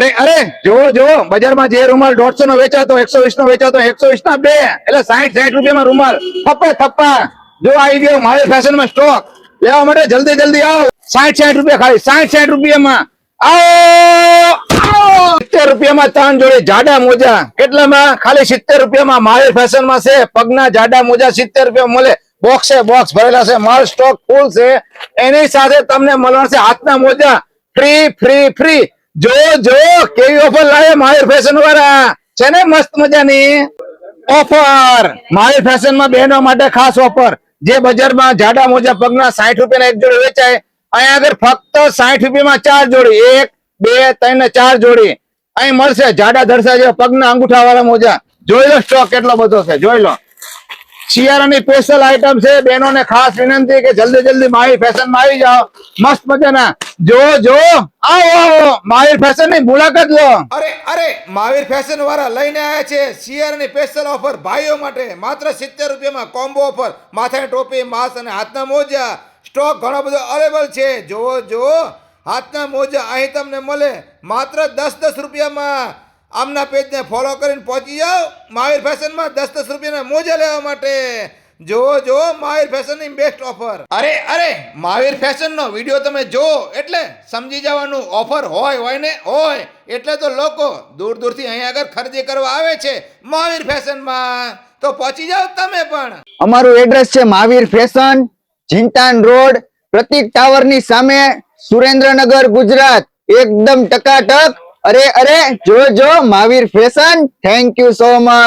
અરે અરે, જુઓ જુઓ, બજારમાં જે રૂમાલ દોઢસો નો વેચાતો, એકસો વીસ નો વેચાતો, એકસો વીસ ના બે, એટલે સાઈઠ સાઠ રૂપિયામાં રૂમાલ. થપ્પા થપ્પા. જો આવી ગયો મારે ફેશનમાં સ્ટોક. લેવા માટે જલ્દી જલ્દી આવો. સાઈઠ સાઈઠ રૂપિયા ખાલી સાઈઠ સાઈઠ રૂપિયામાં. આવો સિત્તેર રૂપિયામાં મોજા. કેટલામાં? ખાલી સિત્તેર રૂપિયામાં મારે ફેશનમાં છે, પગના જાડા મોજા, સિત્તેર રૂપિયા મળે. બોક્સ છે બોક્સ ભરેલા છે, માલ સ્ટોક ફૂલ છે. એની સાથે તમને મળવાના છે હાથના મોજા. ફ્રી ફ્રી ફ્રી જો જો, કેવી ઓફર લાવે માહિર ફેશન વાળા? છે ને મસ્ત મજાની? ઓફર માહિર ફેશનમાં બહેનો માટે ખાસ ઓફર જે બજારમાં જાડા મોજા પગના સાઠ રૂપિયાના એક જોડી વેચાય, અહીંયા આગળ ફક્ત સાઠ રૂપિયામાં ચાર જોડી. એક, બે, ત્રણ ને ચાર જોડી. અહીં મળશે જાડા ધરસા જેવા પગના અંગૂઠા વાળા મોજા. જોઈ લો સ્ટોક કેટલો બધો છે, જોઈ લો. શિયાળાની સ્પેશિયલ આઈટમ છે. બહેનોને ખાસ વિનંતી કે જલ્દી જલ્દી માહિર ફેશનમાં આવી જાઓ. મસ્ત મજાના. જો જો. આવો આવો. માહિર ફેશનની મુલાકાત લો. અરે અરે મહાવીર ફેશન વાળા લઈને આવ્યા છે. શિયાળની સ્પેશિયલ ઓફર ભાઈઓ માટે. માત્ર સિત્તેર રૂપિયામાં કોમ્બો ઓફર માથાની ટોપી માસ્ક અને હાથના મોજા. સ્ટોક ઘણો બધો અવેલેબલ છે. જોવો જોવો હાથના મોજા અહીં તમને મળે. માત્ર દસ દસ રૂપિયામાં. આમના પેજને ફોલો કરીને પહોંચી જાઓ. મહાવીર ફેશનમાં દસ દસ રૂપિયાના મોજા લેવા માટે. જો જોવો મહાવીર ફેશનની બેસ્ટ ઓફર અરે અરે, મહાવીર ફેશનનો વીડિયો તમે જુઓ એટલે સમજી જવાનું ઓફર હોય હોય ને હોય એટલે તો લોકો દૂર દૂરથી અહીંયા આગળ ખરીદી કરવા આવે છે મહાવીર ફેશનમાં. તો પહોંચી જાઓ તમે પણ. અમારું એડ્રેસ છે મહાવીર ફેશન જિંતાન રોડ, પ્રતિક ટાવરની સામે સુરેન્દ્રનગર, ગુજરાત. એકદમ ટકાટક. અરે અરે જો જો Mahavir Fashion thank you so much